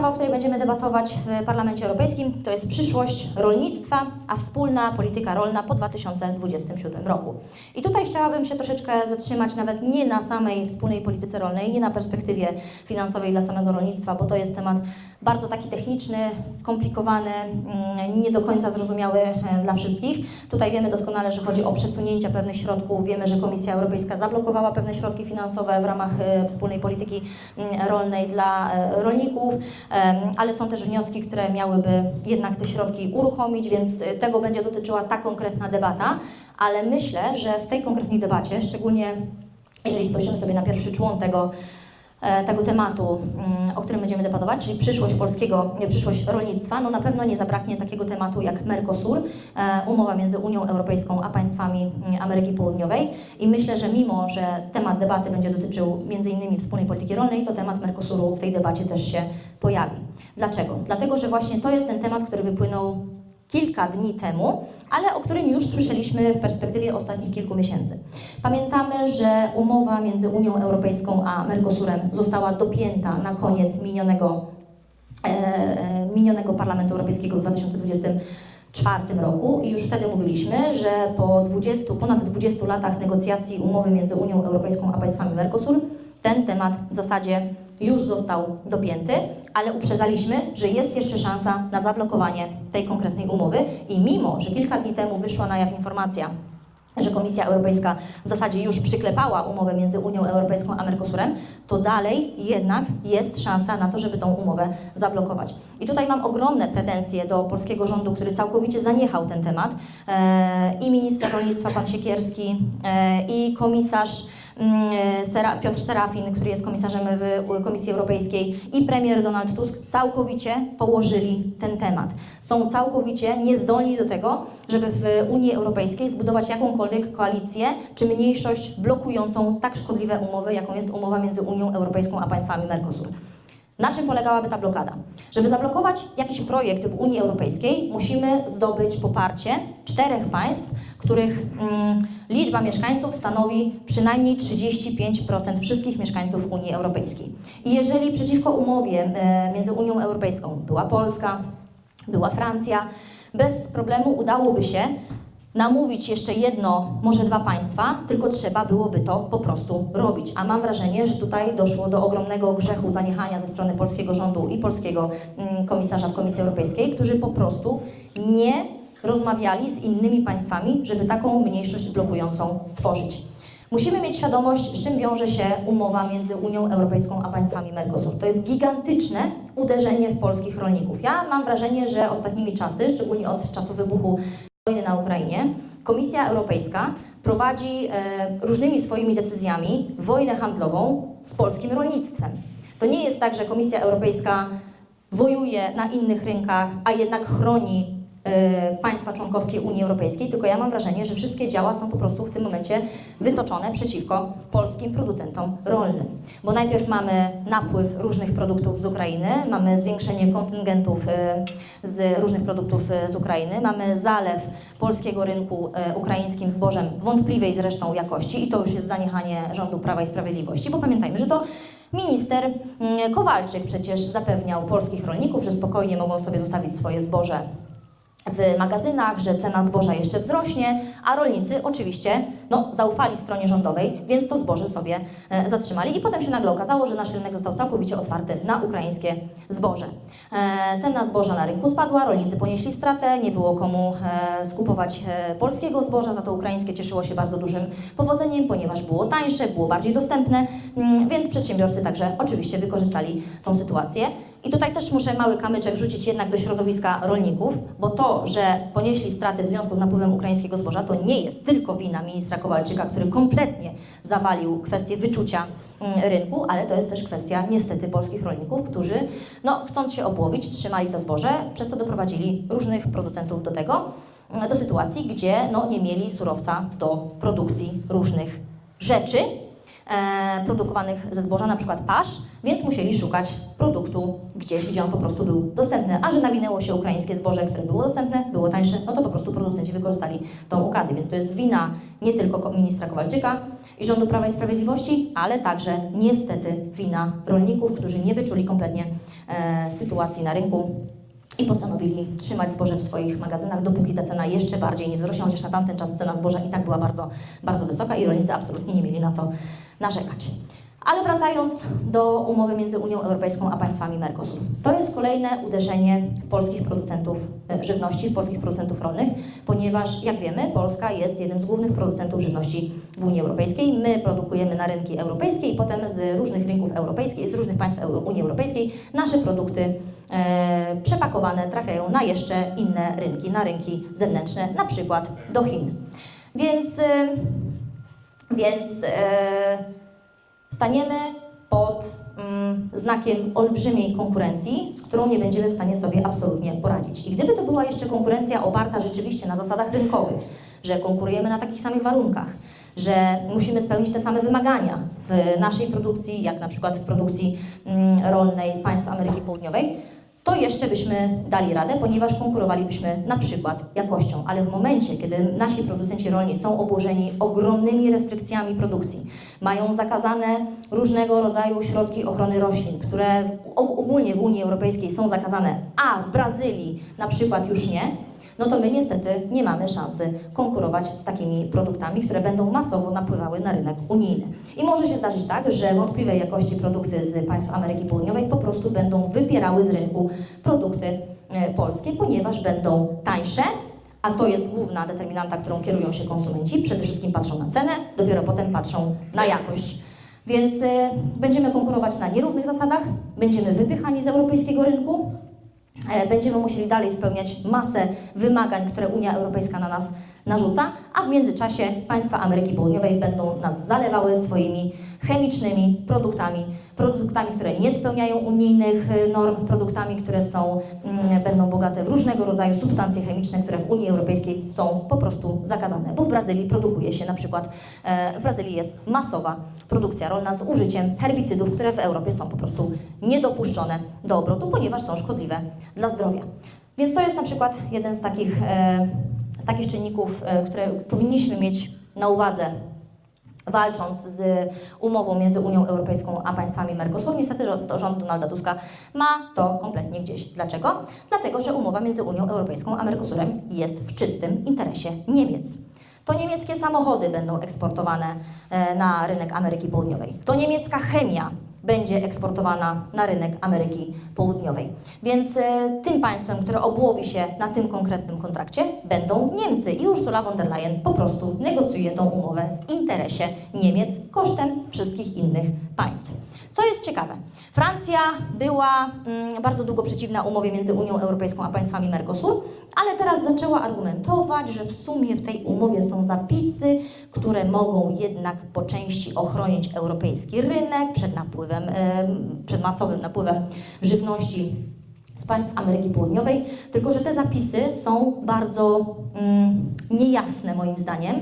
sprawa, o której będziemy debatować w Parlamencie Europejskim, to jest przyszłość rolnictwa, a wspólna polityka rolna po 2027 roku. I tutaj chciałabym się troszeczkę zatrzymać nawet nie na samej wspólnej polityce rolnej, nie na perspektywie finansowej dla samego rolnictwa, bo to jest temat bardzo taki techniczny, skomplikowany, mm, nie do końca zrozumiały e, dla wszystkich. Tutaj wiemy doskonale, że chodzi o przesunięcie pewnych środków. Wiemy, że Komisja Europejska zablokowała pewne środki finansowe w ramach e, wspólnej polityki mm, rolnej dla e, rolników, ale są też wnioski, które miałyby jednak te środki uruchomić, więc tego będzie dotyczyła ta konkretna debata. Ale myślę, że w tej konkretnej debacie, szczególnie jeżeli spojrzymy sobie na pierwszy człon tego, tego tematu, mm, o którym będziemy debatować, czyli przyszłość polskiego, nie, przyszłość rolnictwa, no na pewno nie zabraknie takiego tematu jak Mercosur, e, umowa między Unią Europejską a państwami mm, Ameryki Południowej. I myślę, że mimo, że temat debaty będzie dotyczył innymi wspólnej polityki rolnej, to temat Mercosuru w tej debacie też się pojawi. Dlaczego? Dlatego, że właśnie to jest ten temat, który wypłynął kilka dni temu, ale o którym już słyszeliśmy w perspektywie ostatnich kilku miesięcy. Pamiętamy, że umowa między Unią Europejską a Mercosurem została dopięta na koniec minionego, e, e, minionego Parlamentu Europejskiego w 2024 roku i już wtedy mówiliśmy, że po 20, ponad 20 latach negocjacji umowy między Unią Europejską a państwami Mercosur ten temat w zasadzie już został dopięty, ale uprzedzaliśmy, że jest jeszcze szansa na zablokowanie tej konkretnej umowy i mimo, że kilka dni temu wyszła na jaw informacja, że Komisja Europejska w zasadzie już przyklepała umowę między Unią Europejską a Mercosurem, to dalej jednak jest szansa na to, żeby tą umowę zablokować. I tutaj mam ogromne pretensje do polskiego rządu, który całkowicie zaniechał ten temat. E, I minister rolnictwa pan Siekierski, e, i komisarz Piotr Serafin, który jest komisarzem w Komisji Europejskiej i premier Donald Tusk całkowicie położyli ten temat. Są całkowicie niezdolni do tego, żeby w Unii Europejskiej zbudować jakąkolwiek koalicję czy mniejszość blokującą tak szkodliwe umowy, jaką jest umowa między Unią Europejską a państwami Mercosur. Na czym polegałaby ta blokada? Żeby zablokować jakiś projekt w Unii Europejskiej, musimy zdobyć poparcie czterech państw, których mm, liczba mieszkańców stanowi przynajmniej 35% wszystkich mieszkańców Unii Europejskiej. I jeżeli przeciwko umowie e, między Unią Europejską była Polska, była Francja, bez problemu udałoby się namówić jeszcze jedno, może dwa państwa, tylko trzeba byłoby to po prostu robić. A mam wrażenie, że tutaj doszło do ogromnego grzechu zaniechania ze strony polskiego rządu i polskiego mm, komisarza w Komisji Europejskiej, którzy po prostu nie rozmawiali z innymi państwami, żeby taką mniejszość blokującą stworzyć. Musimy mieć świadomość, z czym wiąże się umowa między Unią Europejską a państwami Mercosur. To jest gigantyczne uderzenie w polskich rolników. Ja mam wrażenie, że ostatnimi czasy, szczególnie od czasu wybuchu wojny na Ukrainie, Komisja Europejska prowadzi e, różnymi swoimi decyzjami wojnę handlową z polskim rolnictwem. To nie jest tak, że Komisja Europejska wojuje na innych rynkach, a jednak chroni państwa członkowskie Unii Europejskiej, tylko ja mam wrażenie, że wszystkie działa są po prostu w tym momencie wytoczone przeciwko polskim producentom rolnym. Bo najpierw mamy napływ różnych produktów z Ukrainy, mamy zwiększenie kontyngentów e, z różnych produktów e, z Ukrainy, mamy zalew polskiego rynku e, ukraińskim zbożem wątpliwej zresztą jakości i to już jest zaniechanie rządu Prawa i Sprawiedliwości, bo pamiętajmy, że to minister mm, Kowalczyk przecież zapewniał polskich rolników, że spokojnie mogą sobie zostawić swoje zboże w magazynach, że cena zboża jeszcze wzrośnie, a rolnicy oczywiście no, zaufali stronie rządowej, więc to zboże sobie e, zatrzymali. I potem się nagle okazało, że nasz rynek został całkowicie otwarty na ukraińskie zboże. E, cena zboża na rynku spadła, rolnicy ponieśli stratę, nie było komu e, skupować polskiego zboża, za to ukraińskie cieszyło się bardzo dużym powodzeniem, ponieważ było tańsze, było bardziej dostępne, mm, więc przedsiębiorcy także oczywiście wykorzystali tą sytuację. I tutaj też muszę mały kamyczek wrzucić jednak do środowiska rolników, bo to, że ponieśli straty w związku z napływem ukraińskiego zboża, to nie jest tylko wina ministra Kowalczyka, który kompletnie zawalił kwestię wyczucia mm, rynku, ale to jest też kwestia niestety polskich rolników, którzy no, chcąc się opłowić, trzymali to zboże, przez to doprowadzili różnych producentów do tego, mm, do sytuacji, gdzie no, nie mieli surowca do produkcji różnych rzeczy, produkowanych ze zboża, na przykład pasz, więc musieli szukać produktu gdzieś, gdzie on po prostu był dostępny. A że nawinęło się ukraińskie zboże, które było dostępne, było tańsze, no to po prostu producenci wykorzystali tą okazję. Więc to jest wina nie tylko ko- ministra Kowalczyka i rządu Prawa i Sprawiedliwości, ale także niestety wina rolników, którzy nie wyczuli kompletnie e, sytuacji na rynku i postanowili trzymać zboże w swoich magazynach, dopóki ta cena jeszcze bardziej nie wzrośnie, chociaż na tamten czas cena zboża i tak była bardzo, bardzo wysoka i rolnicy absolutnie nie mieli na co narzekać. Ale wracając do umowy między Unią Europejską a państwami Mercosur. To jest kolejne uderzenie w polskich producentów e, żywności, w polskich producentów rolnych, ponieważ jak wiemy, Polska jest jednym z głównych producentów żywności w Unii Europejskiej. My produkujemy na rynki europejskie i potem z różnych rynków europejskich, z różnych państw Unii Europejskiej nasze produkty e, przepakowane trafiają na jeszcze inne rynki, na rynki zewnętrzne, na przykład do Chin. Więc, e, więc e, staniemy pod mm, znakiem olbrzymiej konkurencji, z którą nie będziemy w stanie sobie absolutnie poradzić. I gdyby to była jeszcze konkurencja oparta rzeczywiście na zasadach rynkowych, że konkurujemy na takich samych warunkach, że musimy spełnić te same wymagania w naszej produkcji, jak na przykład w produkcji mm, rolnej państw Ameryki Południowej, to jeszcze byśmy dali radę, ponieważ konkurowalibyśmy na przykład jakością. Ale w momencie, kiedy nasi producenci rolni są obłożeni ogromnymi restrykcjami produkcji, mają zakazane różnego rodzaju środki ochrony roślin, które ogólnie w Unii Europejskiej są zakazane, a w Brazylii na przykład już nie, no to my niestety nie mamy szansy konkurować z takimi produktami, które będą masowo napływały na rynek unijny. I może się zdarzyć tak, że wątpliwej jakości produkty z państw Ameryki Południowej po prostu będą wypierały z rynku produkty e, polskie, ponieważ będą tańsze, a to jest główna determinanta, którą kierują się konsumenci. Przede wszystkim patrzą na cenę, dopiero potem patrzą na jakość. Więc e, będziemy konkurować na nierównych zasadach, będziemy wypychani z europejskiego rynku, będziemy musieli dalej spełniać masę wymagań, które Unia Europejska na nas narzuca, a w międzyczasie państwa Ameryki Południowej będą nas zalewały swoimi chemicznymi produktami, produktami, które nie spełniają unijnych e, norm, produktami, które są, mm, będą bogate w różnego rodzaju substancje chemiczne, które w Unii Europejskiej są po prostu zakazane, bo w Brazylii produkuje się na przykład, e, w Brazylii jest masowa produkcja rolna z użyciem herbicydów, które w Europie są po prostu niedopuszczone do obrotu, ponieważ są szkodliwe dla zdrowia. Więc to jest na przykład jeden z takich, e, z takich czynników, które powinniśmy mieć na uwadze walcząc z umową między Unią Europejską a państwami Mercosur. Niestety rząd, rząd Donalda Tuska ma to kompletnie gdzieś. Dlaczego? Dlatego, że umowa między Unią Europejską a Mercosurem jest w czystym interesie Niemiec. To niemieckie samochody będą eksportowane e, na rynek Ameryki Południowej. To niemiecka chemia będzie eksportowana na rynek Ameryki Południowej. Więc e, tym państwem, które obłowi się na tym konkretnym kontrakcie, będą Niemcy i Ursula von der Leyen po prostu negocjuje tą umowę w interesie Niemiec kosztem wszystkich innych państw. Co jest ciekawe, Francja była mm, bardzo długo przeciwna umowie między Unią Europejską a państwami Mercosur, ale teraz zaczęła argumentować, że w sumie w tej umowie są zapisy, które mogą jednak po części ochronić europejski rynek przed napływem, em, przed masowym napływem żywności z państw Ameryki Południowej, tylko że te zapisy są bardzo mm, niejasne moim zdaniem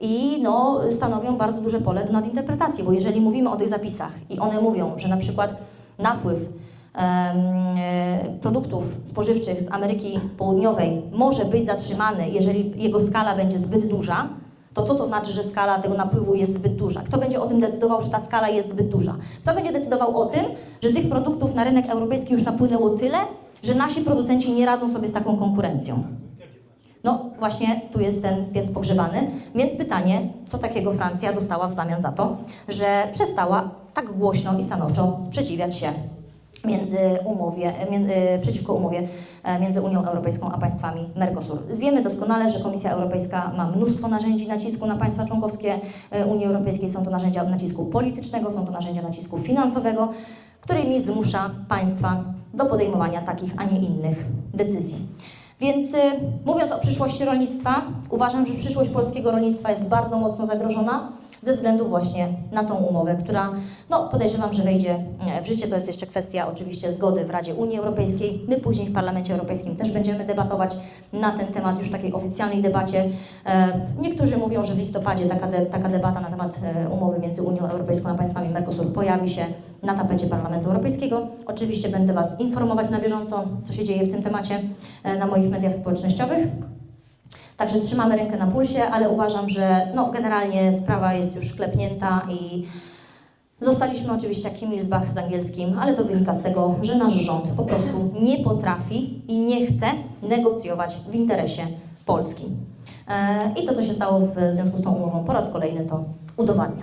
i no, stanowią bardzo duże pole do nadinterpretacji, bo jeżeli mówimy o tych zapisach i one mówią, że na przykład napływ e, produktów spożywczych z Ameryki Południowej może być zatrzymany, jeżeli jego skala będzie zbyt duża, to co to znaczy, że skala tego napływu jest zbyt duża? Kto będzie o tym decydował, że ta skala jest zbyt duża? Kto będzie decydował o tym, że tych produktów na rynek europejski już napłynęło tyle, że nasi producenci nie radzą sobie z taką konkurencją? No właśnie tu jest ten pies pogrzebany, więc pytanie, co takiego Francja dostała w zamian za to, że przestała tak głośno i stanowczo sprzeciwiać się między umowie, mię- e, przeciwko umowie między Unią Europejską a państwami Mercosur. Wiemy doskonale, że Komisja Europejska ma mnóstwo narzędzi nacisku na państwa członkowskie e, Unii Europejskiej. Są to narzędzia nacisku politycznego, są to narzędzia nacisku finansowego, którymi zmusza państwa do podejmowania takich, a nie innych decyzji. Więc y, mówiąc o przyszłości rolnictwa, uważam, że przyszłość polskiego rolnictwa jest bardzo mocno zagrożona ze względu właśnie na tą umowę, która no, podejrzewam, że wejdzie e, w życie. To jest jeszcze kwestia oczywiście zgody w Radzie Unii Europejskiej. My później w Parlamencie Europejskim też będziemy debatować na ten temat już w takiej oficjalnej debacie. E, Niektórzy mówią, że w listopadzie taka, de, taka debata na temat e, umowy między Unią Europejską a państwami Mercosur pojawi się na tapecie Parlamentu Europejskiego. Oczywiście będę Was informować na bieżąco, co się dzieje w tym temacie na moich mediach społecznościowych. Także trzymamy rękę na pulsie, ale uważam, że no, generalnie sprawa jest już klepnięta i Zostaliśmy oczywiście jak Himmelsbach z angielskim, ale to wynika z tego, że nasz rząd po prostu nie potrafi i nie chce negocjować w interesie Polski. E, I to, co się stało w związku z tą umową, po raz kolejny to udowadnia.